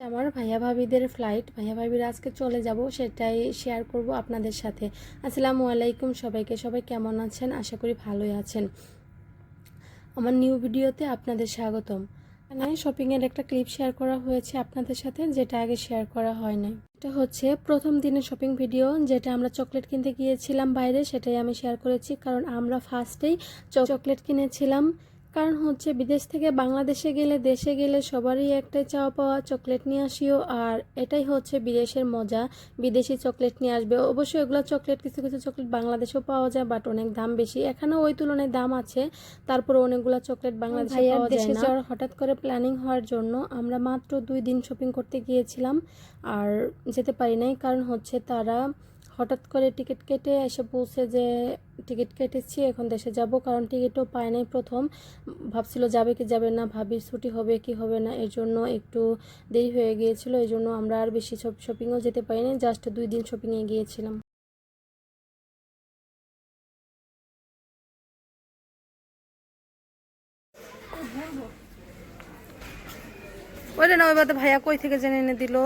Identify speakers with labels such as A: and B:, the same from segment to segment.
A: আমার ভাইয়া ভাবিদের ফ্লাইট ভাইয়া ভাবিরা আজকে চলে যাব সেটাই শেয়ার করব আপনাদের সাথে। আসসালামু আলাইকুম সবাইকে, সবাই কেমন আছেন? আশা করি ভালোই আছেন। আমার নিউ ভিডিওতে আপনাদের স্বাগতম। এখানে শপিংয়ের একটা ক্লিপ শেয়ার করা হয়েছে আপনাদের সাথে, যেটা আগে শেয়ার করা হয় নাই। এটা হচ্ছে প্রথম দিনের শপিং ভিডিও যেটা আমরা চকলেট কিনতে গিয়েছিলাম বাইরে, সেটাই আমি শেয়ার করেছি, কারণ আমরা ফার্স্টেই চকলেট কিনেছিলাম। কারণ হচ্ছে বিদেশ থেকে বাংলাদেশে গেলে দেশে গেলে সবারই একটাই চাওয়া পাওয়া চকলেট নিয়ে আসিও। আর এটাই হচ্ছে বিদেশের মজা। বিদেশি চকলেট নিয়ে আসবে। অবশ্যই এগুলো চকলেট কিছু কিছু চকলেট বাংলাদেশেও পাওয়া যায় বাট অনেক দাম বেশি। এখানেও ওই তুলনায় দাম আছে। তারপরে অনেকগুলো চকলেট বাংলাদেশে পাওয়া যায় না। যাওয়ার হঠাৎ করে প্ল্যানিং হওয়ার জন্য আমরা মাত্র দুই দিন শপিং করতে গিয়েছিলাম। আর যেতে পারি নাই। কারণ হচ্ছে তারা হঠাৎ করে টিকিট কেটে এসে বলছে যে টিকিট কেটেছি, এখন দেশে যাব। কারণ টিকিটও পায় নাই প্রথম। ভাবছিল যাবে কি যাবে না, ভাবির ছুটি হবে কি হবে না, এর জন্য একটু দেরি হয়ে গিয়েছিল। এই জন্য আমরা আর বেশি শপিংও যেতে পারিনি জাস্ট দুই দিন শপিংয়ে গিয়েছিলাম। ওই না ওই বাদে ভাইয়া কই থেকে জেনে এনে দিল?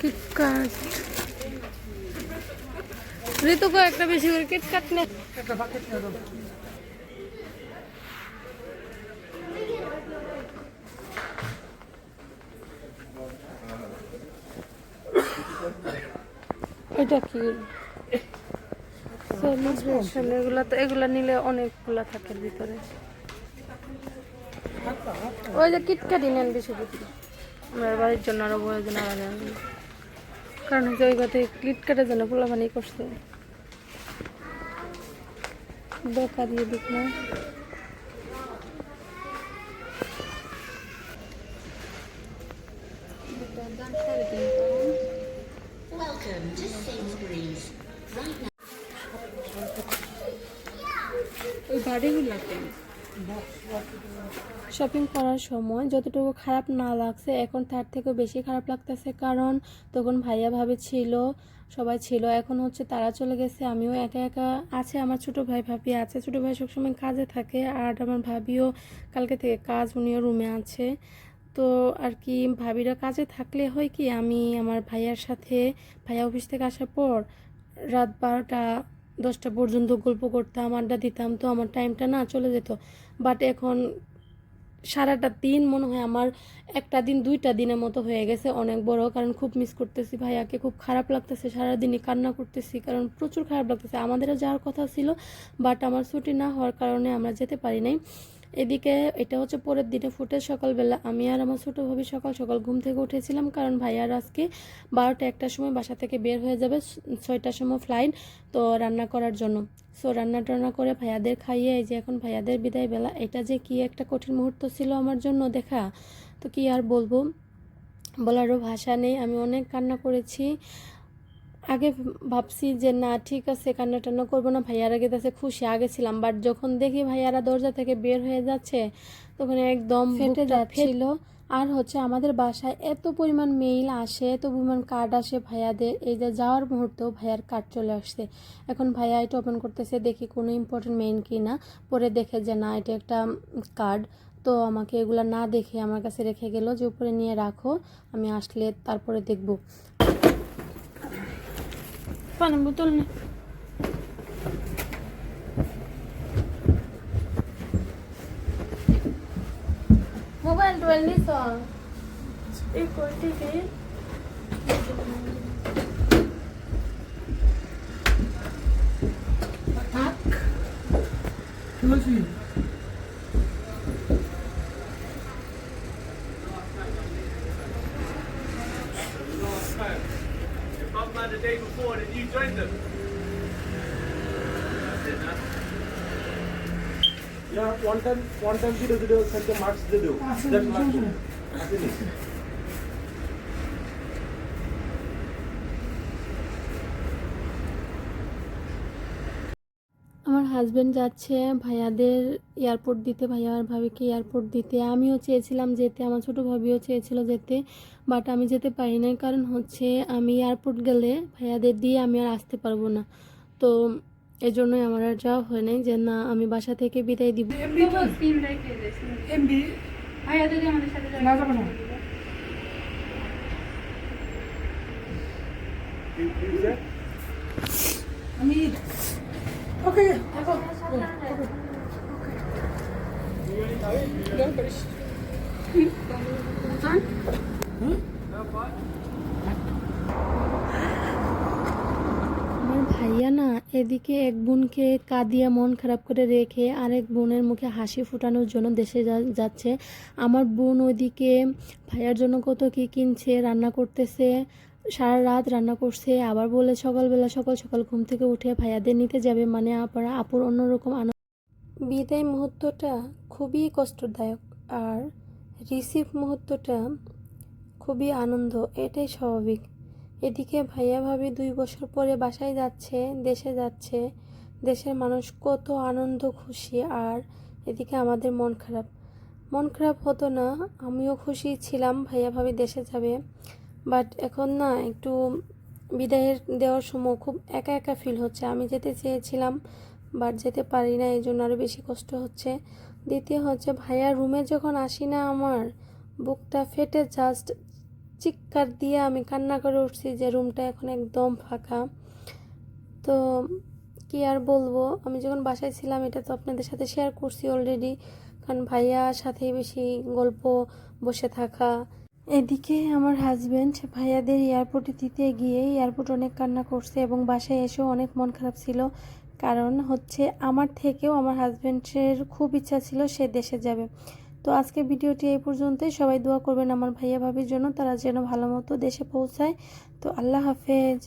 A: কিটকাট ঋতুকে একটা বেশি করে কিটকাট নে। এটা কি? এগুলা তো এগুলা নিলে অনেকগুলা থাকে ভিতরে। ওই যে কিটকাটি নেন বেশি বেশি আমার বাড়ির জন্য আরও বড় জন্য আলাদা আলাদা। কারণ হচ্ছে ওই কথা কিটকাটের জন্য পোলাপানি করছে দোকা দিয়ে দিক না
B: Welcome to Sainsbury's. Right now.
A: Shopping করার সময় যতটুকু খারাপ না লাগছে, এখন তার থেকেও বেশি খারাপ লাগতেছে। কারণ তখন ভাইয়া ভাবে ছিল সবাই ছিল, এখন হচ্ছে তারা চলে গেছে, আমিও একা একা আছে, আমার ছোট ভাই ভাবি আছে। ছোট ভাই সবসময় কাজে থাকে, আর আমার ভাবিও কালকে থেকে কাজ, উনিও রুমে আছে। তো আর কি, ভাবিরা কাজে থাকলে হয় কি, আমি আমার ভাইয়ার সাথে, ভাইয়া অফিস থেকে আসার পর রাত বারোটা দশটা পর্যন্ত গল্প করতাম, আড্ডা দিতাম, তো আমার টাইমটা না চলে যেত। বাট এখন সারাটা দিন মনে হয় আমার একটা দিন, দুইটা দিনের মতো হয়ে গেছে অনেক বড়। কারণ খুব মিস করতেছি ভাইয়াকে, খুব খারাপ লাগতেছে, সারাদিনই কান্না করতেছি। কারণ প্রচুর খারাপ লাগতেছে। আমাদেরও যাওয়ার কথা ছিল বাট আমার ছুটি না হওয়ার কারণে আমরা যেতে পারি নাই। এদিকে এটা হচ্ছে পরের দিনে ফুটে সকালবেলা। আমি আর আমার ছোটো ভাবি সকাল সকাল ঘুম থেকে উঠেছিলাম কারণ ভাইয়ার আজকে বারোটা একটার সময় বাসা থেকে বের হয়ে যাবে ছয়টার সময় ফ্লাইট তো রান্না করার জন্য। সো রান্না টান্না করে ভাইয়াদের খাইয়ে, এই যে এখন ভাইয়াদের বিদায় বেলা, এটা যে কি একটা কঠিন মুহূর্ত ছিল আমার জন্য দেখা। তো কি আর বলব? বলারও ভাষা নেই, আমি অনেক কান্না করেছি। আগে ভাবছি যে না ঠিক আছে কান্না টান্না করব না ভাইয়ারা গেছে খুশি আগে ছিলাম। বাট যখন দেখি ভাইয়ারা দরজা থেকে বের হয়ে যাচ্ছে তখন একদম ফেটে যাচ্ছিল। আর হচ্ছে আমাদের বাসায় এত পরিমাণ মেইল আসে এত পরিমাণ কার্ড আসে ভাইয়াদের এই যে যাওয়ার মুহূর্তেও ভাইয়ার কার্ড চলে আসছে। এখন ভাইয়া এটা ওপেন করতেছে দেখি কোনো ইম্পর্টেন্ট মেইল কি না পরে দেখে যে না এটা একটা কার্ড তো আমাকে এগুলা না দেখে আমার কাছে রেখে গেল যে উপরে নিয়ে রাখো আমি আসলে তারপরে দেখব। Pa, nabutol na. Mobile 12 ni song. Equal
C: TV. Patak. Tulsi. The day before, then you joined them.
D: Yeah, one time, one time zero zero send the marks they do. That marks
A: husband যাচ্ছে ভাইয়াদের airport দিতে ভাইয়া আর ভাবিকে airport দিতে। আমিও চেয়েছিলাম যেতে আমার ছোটো ভাবিও চেয়েছিল যেতে বাট আমি যেতে পারি নাই। কারণ হচ্ছে আমি এয়ারপোর্ট গেলে ভাইয়াদের দিয়ে আমি আর আসতে পারব না। তো এই জন্যই আমার আর যাওয়া হয় নাই যে না আমি বাসা থেকে বিদায় দিব।
E: এমবি আমি
A: আমার ভাইয়া না এদিকে এক বোনকে কাঁদিয়া মন খারাপ করে রেখে আরেক বোনের মুখে হাসি ফুটানোর জন্য দেশে যা- যাচ্ছে। আমার বোন ওইদিকে ভাইয়ার জন্য কত কি কিনছে রান্না করতেছে সারা রাত রান্না করছে, আবার বলে সকালবেলা সকাল সকাল ঘুম থেকে উঠে ভাইয়াদের নিতে যাবে। মানে আপারা আপুর অন্যরকম আনন্দ। বিদায় মুহূর্তটা খুবই কষ্টদায়ক আর রিসিভ মুহূর্তটা খুবই আনন্দ, এটাই স্বাভাবিক। এদিকে ভাইয়া ভাবি দুই বছর পরে বাসায় যাচ্ছে, দেশে যাচ্ছে। দেশের মানুষ কত আনন্দ, খুশি আর এদিকে আমাদের মন খারাপ। মন খারাপ হতো না, আমিও খুশি ছিলাম, ভাইয়া ভাবি দেশে যাবে। বাট এখন না, একটু বিদায়ের দেওয়ার সময় খুব একা একা ফিল হচ্ছে। আমি যেতে চেয়েছিলাম বাট যেতে পারি না এই জন্য আরও বেশি কষ্ট হচ্ছে। দ্বিতীয় হচ্ছে ভাইয়ার রুমে যখন আসি না আমার, বুকটা ফেটে জাস্ট চিৎকার দিয়ে আমি কান্না করে উঠছি যে রুমটা এখন একদম ফাঁকা। তো কি আর বলব, আমি যখন বাসায় ছিলাম, এটা তো আপনাদের সাথে শেয়ার করছি অলরেডি কারণ ভাইয়ার সাথেই বেশি গল্প, বসে থাকা এদিকে আমার হাজব্যান্ড ভাইয়াদের এয়ারপোর্টে দিতে গিয়ে এয়ারপোর্ট অনেক কান্না করছে এবং বাসায় এসেও অনেক মন খারাপ ছিল। কারণ হচ্ছে আমার থেকেও আমার হাজব্যান্ডের খুব ইচ্ছা ছিল সে দেশে যাবে। তো আজকে ভিডিওটি এই পর্যন্তই। সবাই দোয়া করবেন আমার ভাইয়া ভাবির জন্য, তারা যেন ভালো মতো দেশে পৌঁছায়। তো আল্লাহ হাফেজ।